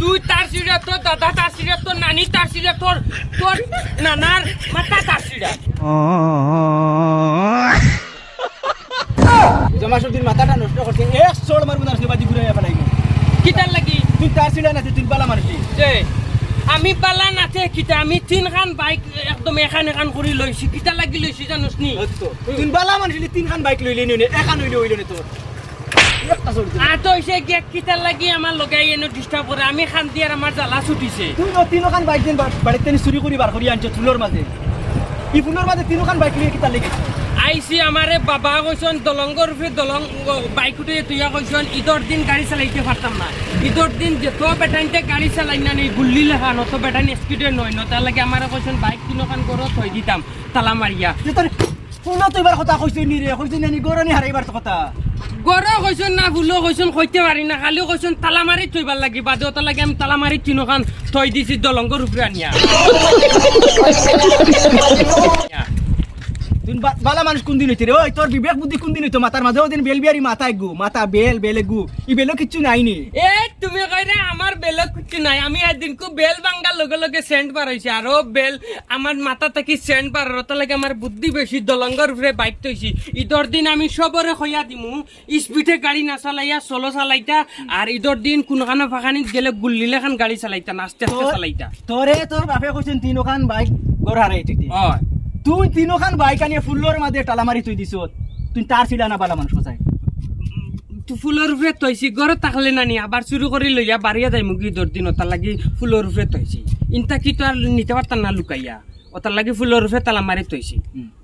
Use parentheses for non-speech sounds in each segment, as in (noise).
তুই তার সিরা তোর দাদা তার সিরা তোর নানি তার সিরা তোর তোর নানার মাতা তার সিরা জমাসুর দিন মাথাটা নষ্ট করছে এক সোল মারবো না বাজি ঘুরে ফেলাই কিতার লাগি? তুই তার ছিল না তুই বালা মারছি যে আমি পালা নাথে কিতা আমি তিনখান বাইক একদম এখান এখান কৰি লৈছি। কিতা লাগি লৈছি জানোস নি? তুই বালা মারছিলি তিনখান বাইক লইলি নি এখান হইলে হইল নি সোল আতো হৈছে গেট কিতার লাগি আমাৰ লগাই এনে ডিষ্টাৰ্ব কৰে। আমি শান্তি আর আমার জ্বালা ছুটিছে। তুই তিনখান বাইক দিন বাড়িতে নি চুরি করি কৰি আনিছ চুলৰ মাজে। ই ফুলের মাঝে তিনখান বাইক লিয়ে কিতা লেগে আইসি আমারে বাবা কইছন দলঙ্গর উপরে দলং বাইক উঠে তুইয়া কইছন ঈদর দিন গাড়ি চালাইতে পারতাম না। ঈদর দিন যেত বেটাইতে গাড়ি চালাই না নেই গুল্লি লেখা নত বেটাইন স্পিডে নয় ন তার লাগে আমারে কইছন বাইক তিনখান করো থই দিতাম তালা মারিয়া ফুলো তো এবার কথা নি রে নি গরনি হারাইবার তো কথা। গর কইছন না ভুলো কইছন কইতে পারি না খালি কইছন তালা মারি থইবার লাগি বাদে ওটা লাগি আমি তালা মারি তিনখান থই দিছি দলঙ্গর উপরে আনিয়া। (laughs) (laughs) বালা মানুষ কোন দিন হইতে রে? ওই তোর বিবেক বুদ্ধি কোন দিন হইতো? মাথার মাঝে ওদিন বেল বিয়ারি মাথায় গু। মাথা বেল বেলে গু। ই বেলো কিচ্ছু নাই নি এ তুমি কইরে আমার বেলক কিছু নাই। আমি একদিনকু বেল ভাঙ্গার লগে লগে সেন্ট বার হইছে। আর ও বেল আমার মাথা থেকে সেন্ট বার ওটা লাগে আমার বুদ্ধি বেশি দলঙ্গর উপরে বাইক তৈছি ঈদর দিন আমি সবরে হইয়া দিমু। স্পিডে গাড়ি না চালাইয়া চলো চালাইতা। আর ঈদর দিন কোনখানে ফাঁকানিত গেলে গুল্লি লেখান গাড়ি চালাইতা না আস্তে আস্তে চালাইতা। তোরে তোর বাপে কইছেন তিনখান বাইক গর হারাই তুই হয়। তুই তিনখান বাইক আনিয়ে ফুল্লোর মাঝে টালা মারি তুই দিছ। তুই তার ছিল না বালা মানুষ তো ফুলের উপরে তৈছি ঘরে থাকলে নানি আবার চুরি করে লইয়া বাড়িয়া যাই মুগি ঈদর দিন ওটার লাগি ফুলের উপরে তৈছি ইনতা কি তো আর নিতে পারতাম না লুকাইয়া? ওটার লাগি ফুলের উপরে তালা মারি তৈছি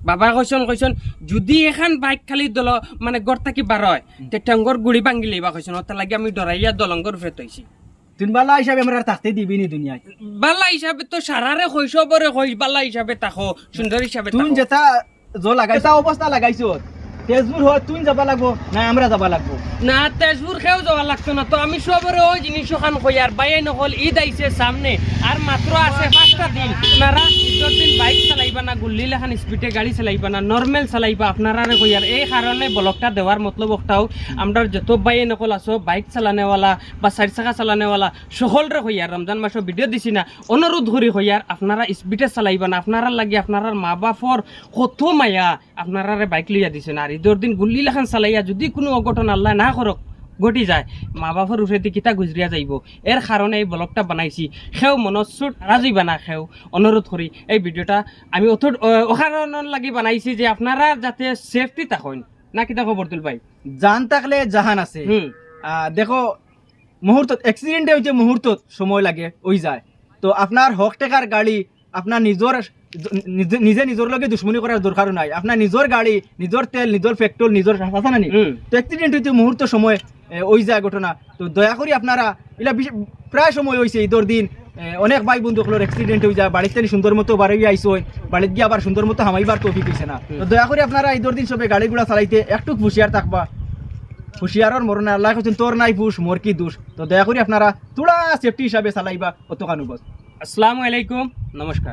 বাবা কইছন কইছন যদি এখন বাইক খালি দল মানে গড় থাকি বার হয় তে গুড়ি ভাঙ্গি লইবা কইছন ওটার লাগি আমি ডরাইয়া দলঙ্গর উপরে তৈছি বালা হিসাবে আমরা আর থাকতে দিবি নি দুনিয়ায়। বালা হিসাবে তো সারারে শৈশবরে হইস বালা হিসাবে তাকো সুন্দর হিসাবে তাকো। যেটা জো লাগাইছ অবস্থা লাগাইছো। তেজপুর হয় তুই যাবা লাগবো না আমরা যাবা লাগবো? না তেজপুর খেয়েও যাওয়া লাগতো না। তো আমি সবরে ওই জিনিস ওখান কই আর বাইয়ে নহল ঈদ আইছে সামনে। আর মাত্র আছে পাঁচটা দিন। ঈদের দিন বাইক চালাইবা না, গুল্লি লেখান স্পিডে গাড়ি চালাইবা না নর্মেল চালাইবা আপনারা কই আর এই কারণে ব্লকটা দেওয়ার মতলব একটাও আমরা যত বাইরে নকল আছো, বাইক চালানেওয়ালা বা চার চাকা চালানেওয়ালা সকলরে কই আর রমজান মাসের ভিডিও দিছি না অনুরোধ করি কই আর আপনারা স্পিডে চালাইবা না আপনারা লাগি আপনারা মা বাপর কত মায়া আপনারা বাইক লইয়া দিছেন আর ঈদের দিন গুল্লি লেখান চালাইয়া যদি কোনো অঘটন আল্লাহ না করক ঘটি যায়। মা বাপর উঠে কিতা গুজরিয়া যাইব। এর কারণে এই ব্লগটা বানাইছি। সেও মনত চুট রাজইবা না সেও। অনুরোধ করি এই ভিডিওটা আমি অথর অকারণ লাগি বানাইছি যে আপনারা যাতে সেফটি থাকেন। না কিতা খবর তুল ভাই? জান থাকলে জাহান আছে। দেখো মুহূর্তত এক্সিডেন্টে হইছে মুহূর্তত সময় লাগে ওই যায়। তো আপনার হক টেকার গাড়ি আপনার নিজের নিজে- নিজে নিজের লগে দুশ্মনী করার দরকার নাই। আপনার নিজের গাড়ি নিজের তেল নিজের পেট্রোল নিজের? তো অ্যাক্সিডেন্ট হইতে মুহূর্ত সময়। ওই যায় ঘটনা। তো দয়া করি আপনারা, এলা প্রায় সময় হয়েছে ঈদর দিন। অনেক ভাই বন্ধুগুলোর অ্যাক্সিডেন্ট হয়ে যায় বাড়িতে সুন্দর মতো বাড়ি আইসো বাড়িতে গিয়ে আবার সুন্দর মতো হামাইবার তৌফিক হয়েছে না। তো দয়া করে আপনারা ঈদর দিন সবে গাড়িগুলা চালাইতে একটু হুঁশিয়ার থাকবা। হুঁশিয়ারর মরণে আল্লাহ কৈছেন তোর নাই পুষ, মোর কি দোষ? তো দয়া করে আপনারা তোরা সেফটি হিসাবে চালাইবা অত কানুবস আসসালামু আলাইকুম, নমস্কার।